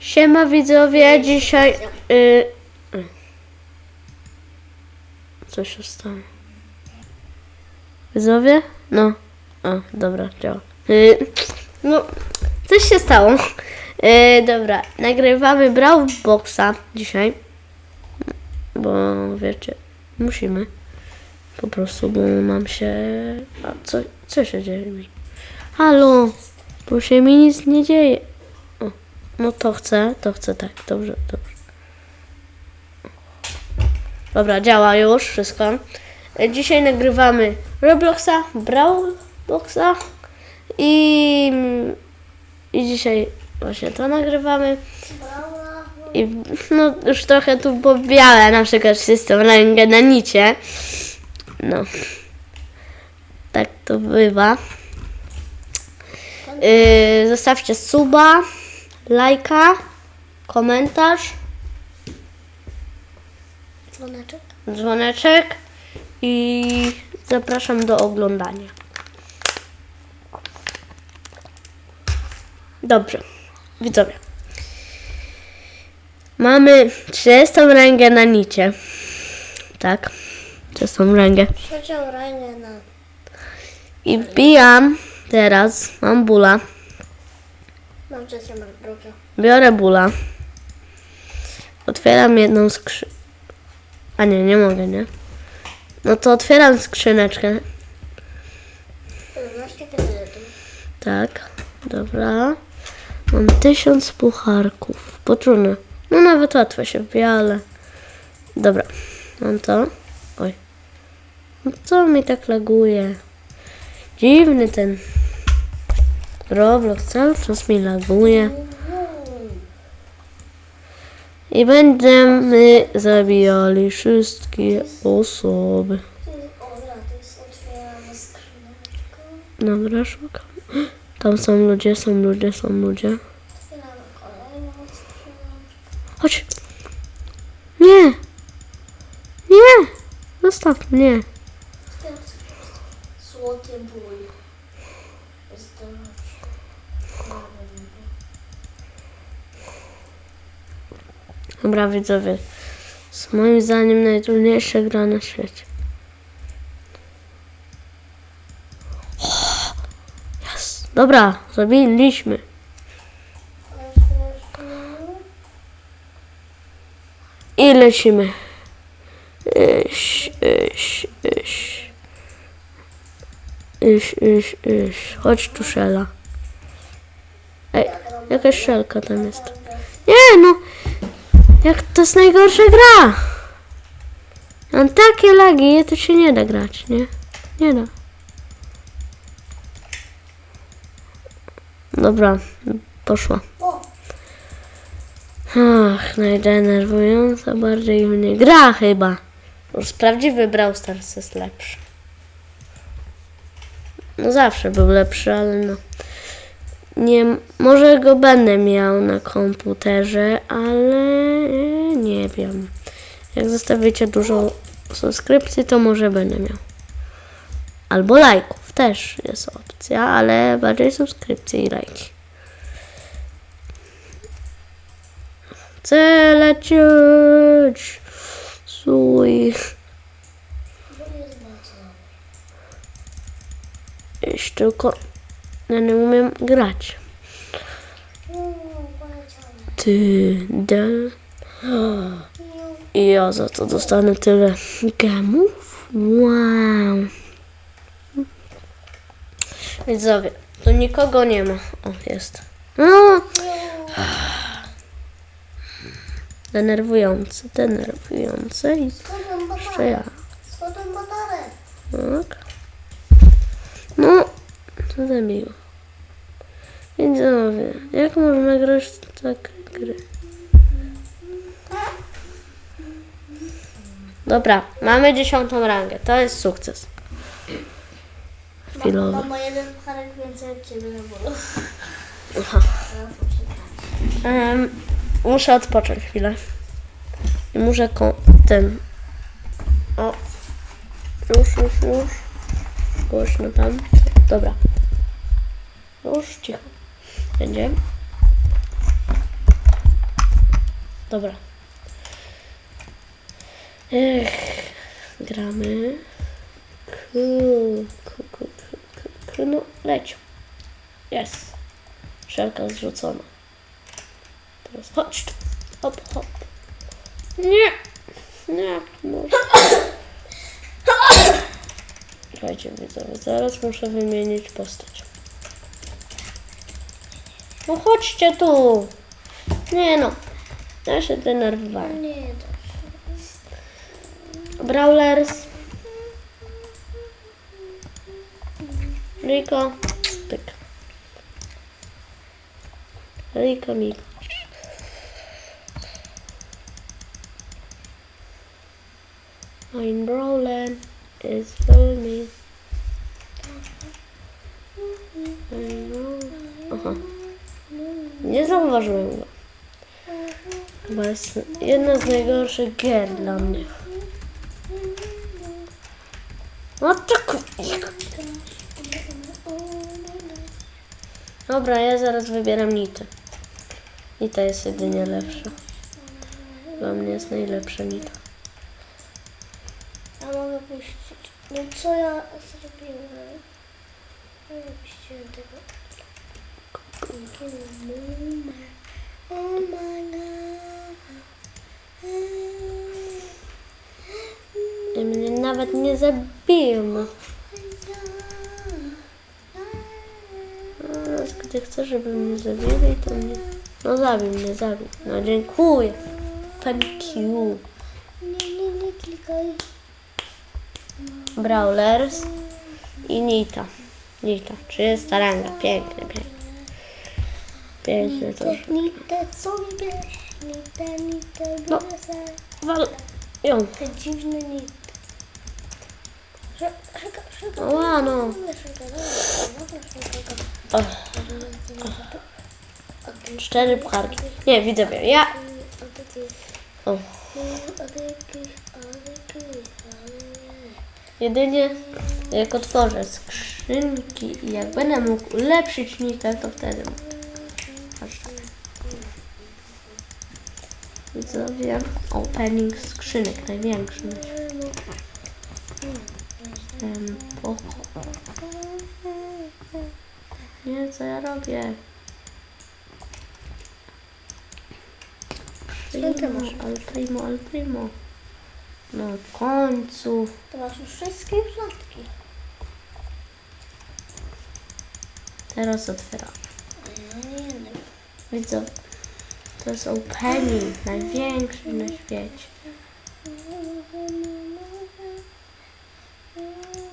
Siema widzowie, dzisiaj... Y... Co się stało? Widzowie? No. O, dobra, działa. Y... No, coś się stało. Y... Dobra, nagrywamy Brawl Boxa dzisiaj. Bo wiecie, musimy. Po prostu, bo mam się... A co, co się dzieje mi? Halo, bo się mi nic nie dzieje. No to chcę, to chcę tak, dobrze, dobrze. Dobra, działa już wszystko. Dzisiaj nagrywamy Robloxa, Brawlboxa i, i dzisiaj właśnie to nagrywamy. I no już trochę tu pobiałe, na przykład system rękę na nicie. No. Tak to bywa. Yy, zostawcie suba, lajka, komentarz, Dzwoneczek. dzwoneczek i zapraszam do oglądania. Dobrze, widzowie. Mamy 30 rękę na nicie. Tak, 30 rękę. Trzecią rangę na... I wbijam teraz, mam bula. Mam trzecią, mam drugą. Biorę bula. Otwieram jedną skrzynkę. A nie, nie mogę, nie? No to otwieram skrzyneczkę. 11 kredytów. Tak, dobra. Mam tysiąc pucharków. Poczulne. No nawet łatwo się wbija, ale... Dobra, mam to. Oj. No co mi tak laguje? Dziwny ten... Roblox cały czas mi laguje. I będziemy zabijali wszystkie osoby. Dobra, szukam. Tam są ludzie, są ludzie, są ludzie. Chodź. Nie. Nie. Zostaw mnie. Otwieram skrzyneczkę. Złoty ból. Jest to Dobra, widzowie. Z moim zdaniem najtrudniejsza gra na świecie. Jest. Dobra, zabiliśmy. I lecimy. Iś, iś, iś. Iś, iś, iś. Chodź tu, Szela. Ej, jakaś szelka tam jest. Nie, no. Jak to jest najgorsza gra. Mam takie lagi, to się nie da grać, nie? Nie da. Dobra, poszła. Ach, najdenerwująca bardziej mnie gra chyba. Już prawdziwy Brawl Stars jest lepszy. No zawsze był lepszy, ale no. Nie, może go będę miał na komputerze, ale e, nie wiem. Jak zostawicie dużo subskrypcji, to może będę miał. Albo lajków też jest opcja, ale bardziej subskrypcje i lajki. Chcę lecieć. Suj. Jeśli tylko ja nie umiem grać. Ty. I ja za to dostanę tyle gemów? Wow. Widzowie, tu nikogo nie ma. O, jest. No. Denerwujące, denerwujące i jeszcze ja. Tak. To zabiło. Widzowie, jak można grać w takie gry? Dobra, mamy dziesiątą rangę. To jest sukces. Chwilowy. Mam o jeden pucharek więcej od ciebie na bólu. Aha. Em, muszę odpocząć chwilę. I muszę ko- ten. O. Już, już, już. Głośno tam. Dobra. Już cicho. Będzie. Dobra. Ech, gramy. Ku, ku, ku, ku, no, leć. Jest. Szelka zrzucona. Teraz chodź tu. Hop, hop. Nie. Nie, może. Słuchajcie, widzowie, zaraz muszę wymienić postać. No chodźcie tu. Nie no. Ja się denerwowałem. Nie, dobrze. Brawlers. Rico. Tyk. Rico Miko. Mein Brawler is filming. Mein Brawler- Aha. Nie zauważyłem go. Chyba jest jedna z najgorszych gier dla mnie. No to ku- Dobra, ja zaraz wybieram Nitę. Nita jest jedynie lepsza. Dla mnie jest najlepsza Nita. A mogę puścić. No co ja zrobiłem? Puściłem tego. I nawet nie zabiją. Teraz, gdy chcę, żeby mnie zabili, to mnie... No zabił mnie, zabił. No dziękuję. Thank you. Nie, nie, nie klikaj. Brawlers i Nita. Nita, 30 ranga. Pięknie, pięknie. Pięknie to. Nite sobie, nite, nite, No. Wal... Ją. Te dziwne nite. Ła, no. Cztery pucharki. Nie, widzowie, ja... O, jedynie jak otworzę skrzynki i jak będę mógł ulepszyć Nitę, to wtedy... Aż tak. Widzowie, opening skrzynek, największy. Poko. Nie, co ja robię? Primo, al primo, al primo. No w końcu. To masz już wszystkie rzadki. Teraz otwieram. Ja nie wiem. Widzę. To jest opening, największy na świecie.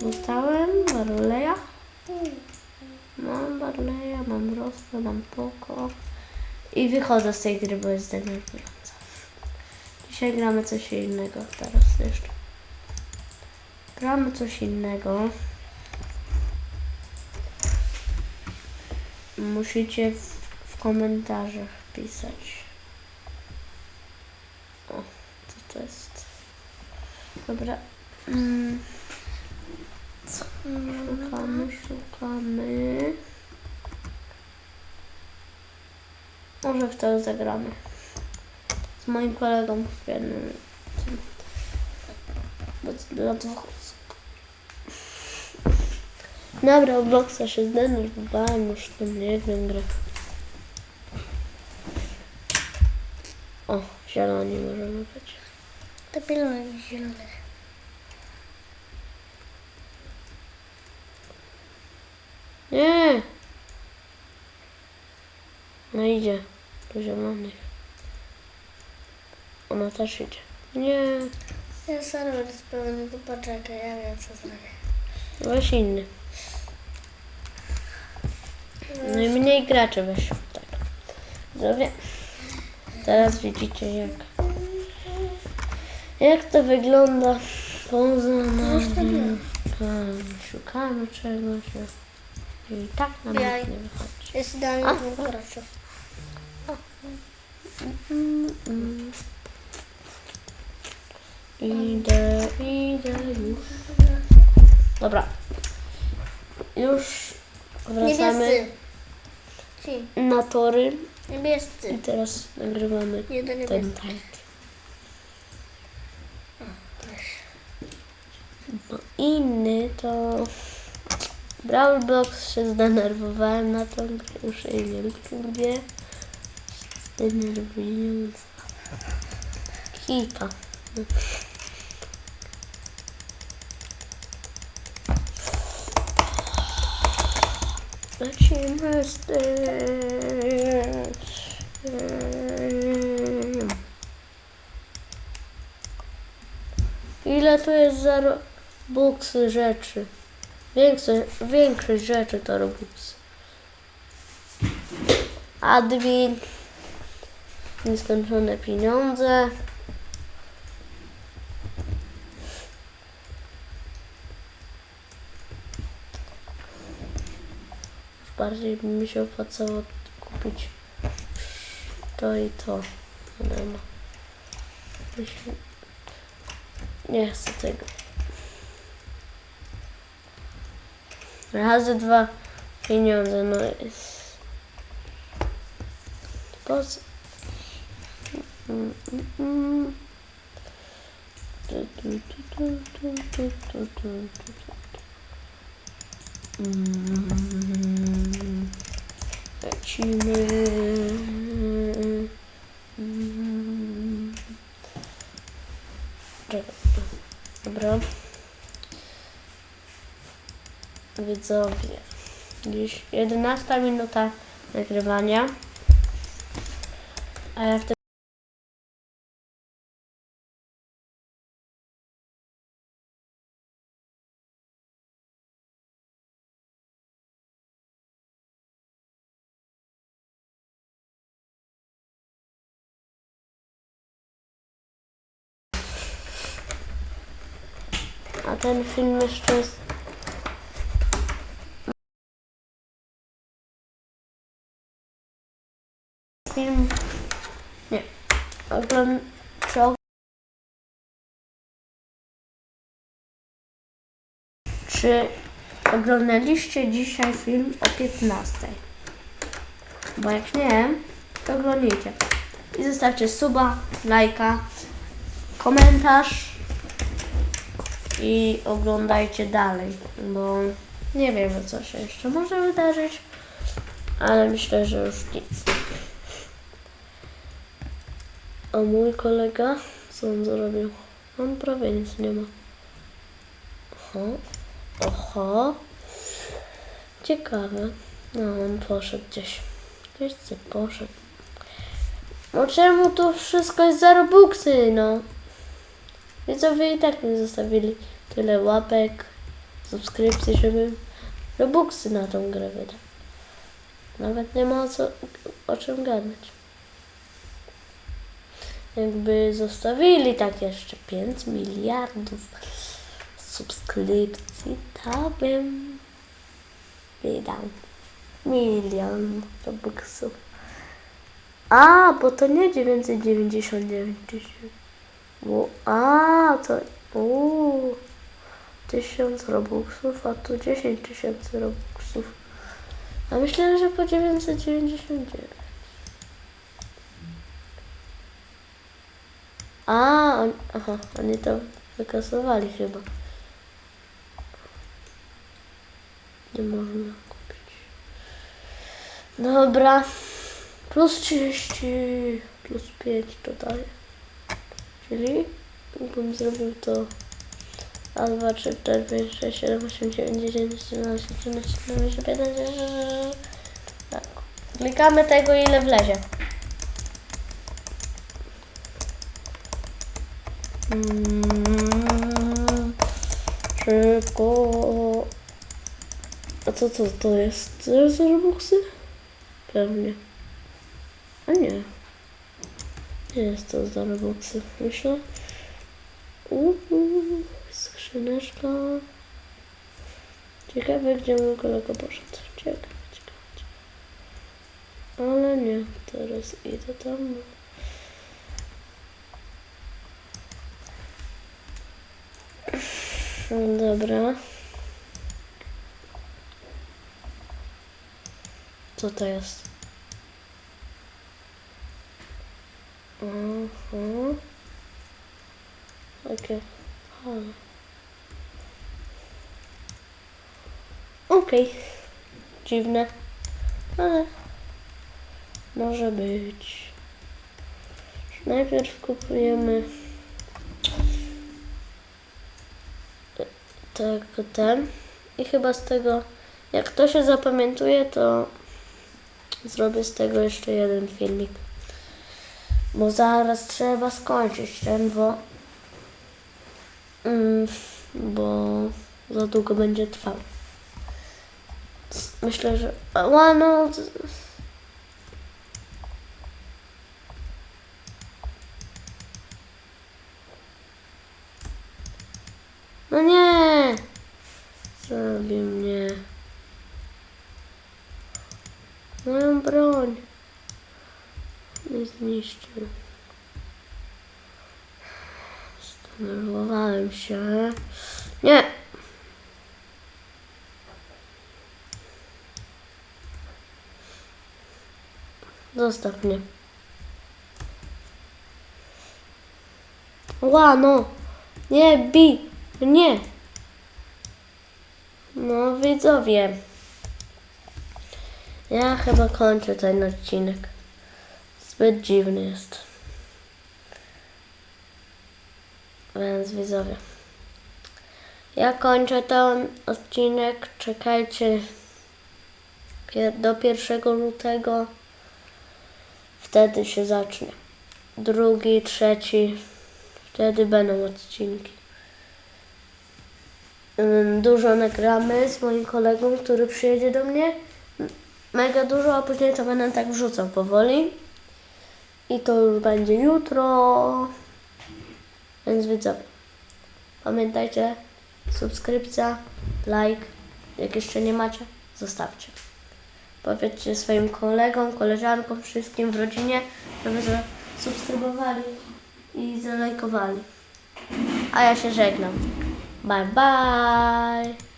Dostałem Barleya. Mam Barleya, mam Rosę, mam Poko. I wychodzę z tej gry, bo jest denerwująca. Dzisiaj gramy coś innego. Teraz jeszcze. Gramy coś innego. Musicie w, w komentarzach pisać. O, co to jest? Dobra. Mm. Szukamy, szukamy. Może w to zagramy. Z moim kolegą w jednym. Dla dwóch. Dobra, Robloxa się zdenerwowałem już tym jednym grę. O, zieloni możemy być. Te pilony zielone. Nie! No idzie do zielonych. Ona też idzie. Nie, Ja serwer jest pełny, to poczekaj, ja wiem co zrobię. weź inny. No i mniej graczy weź. Tak. Dobrze. Teraz widzicie jak jak to wygląda poza nami. Szukamy czegoś. I tak nam nic Jaj. nie wychodzi. Jest idealnie A, dwóch graczy. Mm, mm. Idę, idę już. Dobra. Już wracamy Niebiescy. Ci. na tory Niebiescy. I teraz nagrywamy Jeden ten niebieski. Bo inny to... Brawl Box się zdenerwowałem na tą grę, już jej nie lubię. Zdenerwująca. Kita. Lecimy z tym. Tu jest za ro- buksy rzeczy? Większość, większość rzeczy to robuxy. Admin. Nieskończone pieniądze. Bardziej by mi się opłacało kupić to i to. No. Myślę, nie chcę tego. Razy dwa pieniądze, no jest. Po co? Mm, mm, mm. Lecimy. Widzowie. Dziś 11 minuta nagrywania. A ja w tym A ten film jeszcze jest film. Nie. Ogląd... Czy og... Czy oglądaliście dzisiaj film o 15? Bo jak nie, to oglądajcie. I zostawcie suba, lajka, komentarz i oglądajcie dalej, bo nie wiemy co się jeszcze może wydarzyć, ale myślę, że już nic. A mój kolega, co on zrobił? On prawie nic nie ma. Oho, oho. Ciekawe. No, on poszedł gdzieś. Gdzieś sobie poszedł. No czemu to wszystko jest za robuxy, no? Widzowie i tak mi zostawili tyle łapek, subskrypcji, żeby robuxy na tą grę wydać. Nawet nie ma o, co, o czym gadać. Jakby zostawili tak jeszcze 5 miliardów subskrypcji, to bym wydał milion robuxów. A, bo to nie 999 tysięcy. Bo, a, to uuu, tysiąc robuxów, a tu 10 tysięcy robuxów. A myślałem, że po 999. A, on, aha, oni to wykasowali chyba. Nie można kupić. Dobra. Plus 30, plus 5 to daje. Czyli jakbym zrobił to A, 2, 3, 4, 5, 6, 7, 8, 9, 10, 11, 12, 13, 15, 16. Tak. Klikamy tego ile wlezie. Mm, Szybko. Co, co to jest? Jest Robuxy? Pewnie. A nie. Nie jest to za Robuxy, myślę. Uhu, skrzyneczka. Ciekawe, gdzie mój kolega poszedł. Ciekawe, ciekawe, ciekawe. Ale nie, teraz idę tam. Dobra. Co to jest? Mhm. Fale. Okej. Dziwne. Ale może być. Najpierw kupujemy tego ten i chyba z tego jak to się zapamiętuje to zrobię z tego jeszcze jeden filmik bo zaraz trzeba skończyć ten bo mm, bo za długo będzie trwał myślę, że a, no No nie! Zabił mnie. Broń. Nie zniszczył. Zdenerwowałem się. Nie! Zostaw mnie. Ła, no! Nie, bij! Nie! No, widzowie. Ja chyba kończę ten odcinek. Zbyt dziwny jest. Więc widzowie. Ja kończę ten odcinek. Czekajcie do 1 lutego. Wtedy się zacznie. Drugi, trzeci. Wtedy będą odcinki. Dużo nagramy z moim kolegą, który przyjedzie do mnie. Mega dużo, a później to będę tak wrzucał powoli. I to już będzie jutro. Więc widzowie. Pamiętajcie, subskrypcja, like. Jak jeszcze nie macie, zostawcie. Powiedzcie swoim kolegom, koleżankom, wszystkim w rodzinie, żeby subskrybowali i zalajkowali. A ja się żegnam. Bye bye.